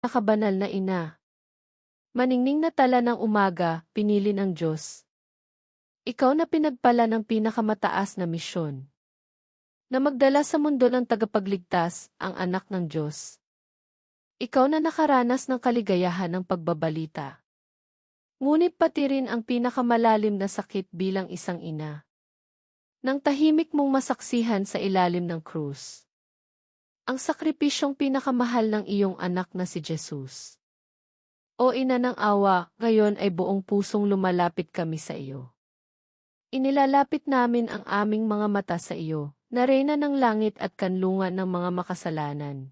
Nakabanal na ina. Maningning na tala ng umaga, pinili ng Diyos. Ikaw na pinagpala ng pinakamataas na misyon. Na magdala sa mundo ng tagapagligtas, ang anak ng Diyos. Ikaw na nakaranas ng kaligayahan ng pagbabalita. Ngunit pati rin ang pinakamalalim na sakit bilang isang ina. Nang tahimik mong masaksihan sa ilalim ng krus. Ang sakripisyong pinakamahal ng iyong anak na si Jesus. O ina ng awa, ngayon ay buong pusong lumalapit kami sa iyo. Inilalapit namin ang aming mga mata sa iyo, na reyna ng langit at kanlungan ng mga makasalanan.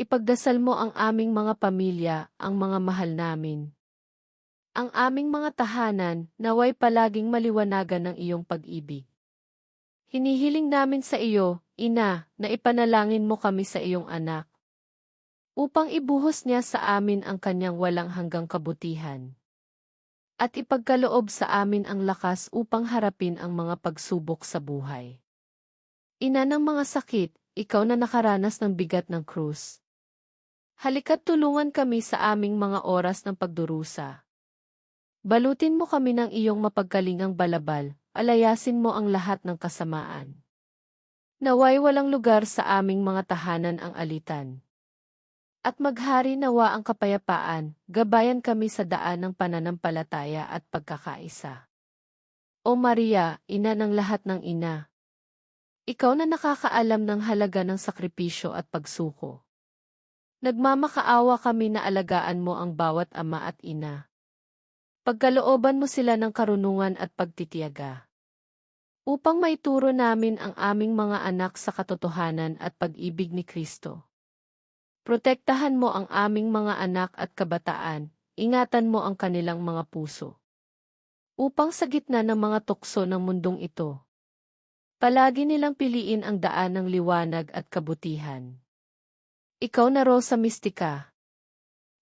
Ipagdasal mo ang aming mga pamilya, ang mga mahal namin. Ang aming mga tahanan, naway palaging maliwanagan ng iyong pag-ibig. Hinihiling namin sa iyo, Ina, na ipanalangin mo kami sa iyong anak upang ibuhos niya sa amin ang kanyang walang hanggang kabutihan. At ipagkaloob sa amin ang lakas upang harapin ang mga pagsubok sa buhay. Ina ng mga sakit, ikaw na nakaranas ng bigat ng krus. Halika't tulungan kami sa aming mga oras ng pagdurusa. Balutin mo kami ng iyong mapagkalingang balabal, alayasin mo ang lahat ng kasamaan. Naway walang lugar sa aming mga tahanan ang alitan at maghari nawa ang kapayapaan, gabayan kami sa daan ng pananampalataya at pagkakaisa. O Maria, ina ng lahat ng ina. Ikaw na nakakaalam ng halaga ng sakripisyo at pagsuko. Nagmamakaawa kami na alagaan mo ang bawat ama at ina. Pagkalooban mo sila ng karunungan at pagtitiyaga. Upang maituro namin ang aming mga anak sa katotohanan at pag-ibig ni Kristo. Protektahan mo ang aming mga anak at kabataan, ingatan mo ang kanilang mga puso. Upang sa gitna ng mga tukso ng mundong ito, palagi nilang piliin ang daan ng liwanag at kabutihan. Ikaw na Rosa Mistika.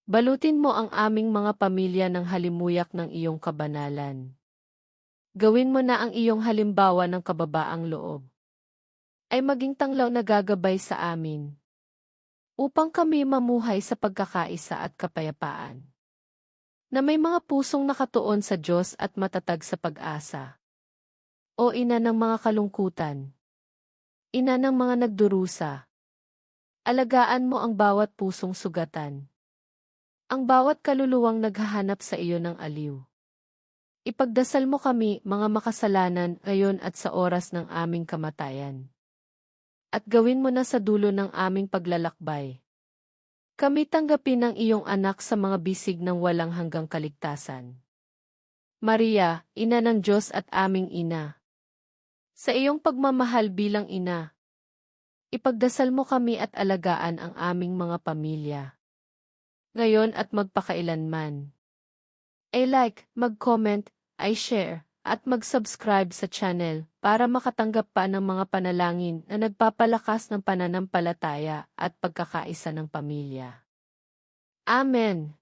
Balutin mo ang aming mga pamilya ng halimuyak ng iyong kabanalan. Gawin mo na ang iyong halimbawa ng kababaang loob. Ay maging tanglaw na gagabay sa amin upang kami mamuhay sa pagkakaisa at kapayapaan. Na may mga pusong nakatuon sa Diyos at matatag sa pag-asa. O ina ng mga kalungkutan. Ina ng mga nagdurusa. Alagaan mo ang bawat pusong sugatan. Ang bawat kaluluwang naghahanap sa iyo ng aliw. Ipagdasal mo kami, mga makasalanan, ngayon at sa oras ng aming kamatayan at gawin mo na sa dulo ng aming paglalakbay. Kami tanggapin ang iyong anak sa mga bisig ng walang hanggang kaligtasan. Maria, ina ng Diyos at aming ina. Sa iyong pagmamahal bilang ina, ipagdasal mo kami at alagaan ang aming mga pamilya. Ngayon at magpakailanman. Ay like, mag-comment, ay share, at mag-subscribe sa channel para makatanggap pa ng mga panalangin na nagpapalakas ng pananampalataya at pagkakaisa ng pamilya. Amen.